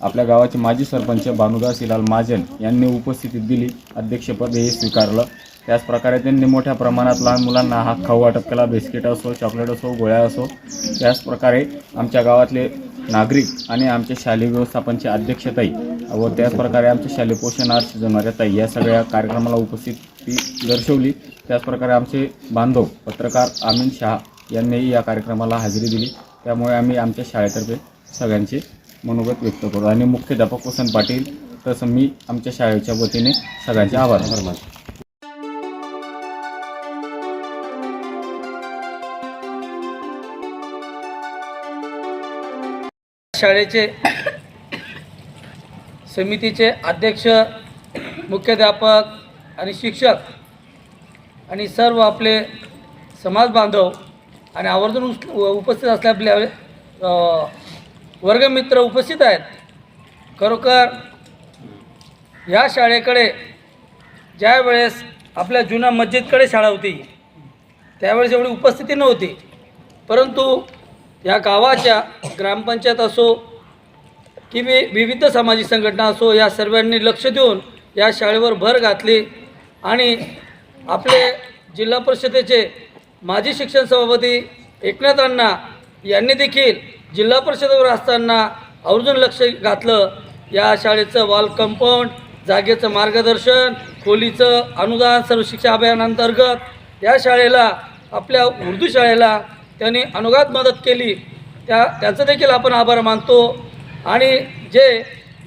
आपल्या गावाचे माजी सरपंच भानुदास हिलाल महाजन यांनी उपस्थितीत दिली. अध्यक्षपद हे स्वीकारलं. त्याचप्रकारे त्यांनी मोठ्या प्रमाणात लहान मुलांना हा खाऊ वाटप केला. बिस्किट असो चॉकलेट असो गोळ्या असो. त्याचप्रकारे आमच्या गावातले नागरिक आणि आमच्या शालेय व्यवस्थापनचे अध्यक्षताई व त्याचप्रकारे आमच्या शालेय पोषण आहार ताई या सगळ्या कार्यक्रमाला उपस्थिती दर्शवली. त्याचप्रकारे आमचे बांधव पत्रकार आमिन शहा यांनीही या कार्यक्रमाला हजेरी दिली. त्यामुळे आम्ही आमच्या शाळेतर्फे सगळ्यांचे मनोगत व्यक्त करू. आणि मुख्याध्यापक वसंत पाटील तसं मी आमच्या शाळेच्या वतीने सगळ्यांचे आभार मानतो. शाळेचे समितीचे अध्यक्ष मुख्याध्यापक आणि शिक्षक आणि सर्व आपले समाज बांधव आणि आवर्जून उपस्थित असले आपले वर्गमित्र उपस्थित आहेत. खरोखर ह्या शाळेकडे ज्या वेळेस आपल्या जुन्या मस्जिदकडे शाळा होती त्यावेळेस एवढी उपस्थिती नव्हती. परंतु या गावाच्या ग्रामपंचायत असो की वि विविध सामाजिक संघटना असो या सर्वांनी लक्ष देऊन या शाळेवर भर घातली आणि आपले जिल्हा परिषदेचे माजी शिक्षण सभापती एकनाथ अण्णा यांनी देखील जिल्हा परिषदेवर असताना आवर्जून लक्ष घातलं. या शाळेचं वॉल कंपाऊंड जागेचं मार्गदर्शन खोलीचं अनुदान सर्व शिक्षा अभियानांतर्गत या शाळेला आपल्या उर्दू शाळेला त्यांनी अनुगात मदत केली. त्या त्याचं देखील आपण आभार मानतो. आणि जे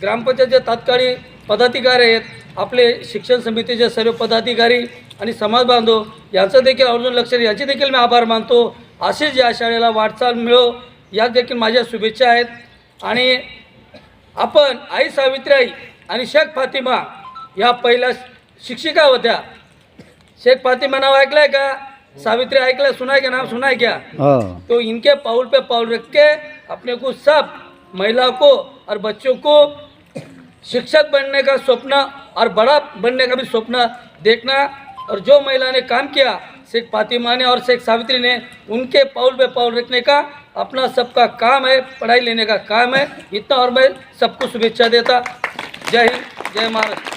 ग्रामपंचायतचे तात्काळी पदाधिकारी आहेत आपले शिक्षण समितीचे सर्व पदाधिकारी आणि समाज बांधव यांचं देखील आवर्जून लक्ष यांचे याचे देखील मी आभार मानतो. असेच या शाळेला वाटचाल मिळो. या देखील माझ्या शुभेच्छा आहेत. आणि आपण आई सावित्रीबाई आणि शेख फातिमा या पहिल्या शिक्षिका होत्या. शेख फातिमा नाव ऐकलंय का? सावित्री ऐकलंय सुनाय क्या नाम सुनाय क्या तो इनके पाउल पे पाउल रख के अपने को सब महिला को और बच्चों को शिक्षक बनने का स्वप्न और बड़ा बनने का भी स्वप्न देखना और जो महिला ने काम किया शेख फातिमा ने और शेख सावित्री ने उनके पाउल पे पाउल रखने का अपना सबका काम है, पढ़ाई लेने का काम है। इतना और मैं सबको शुभेच्छा देता। जय हिंद, जय महाराष्ट्र।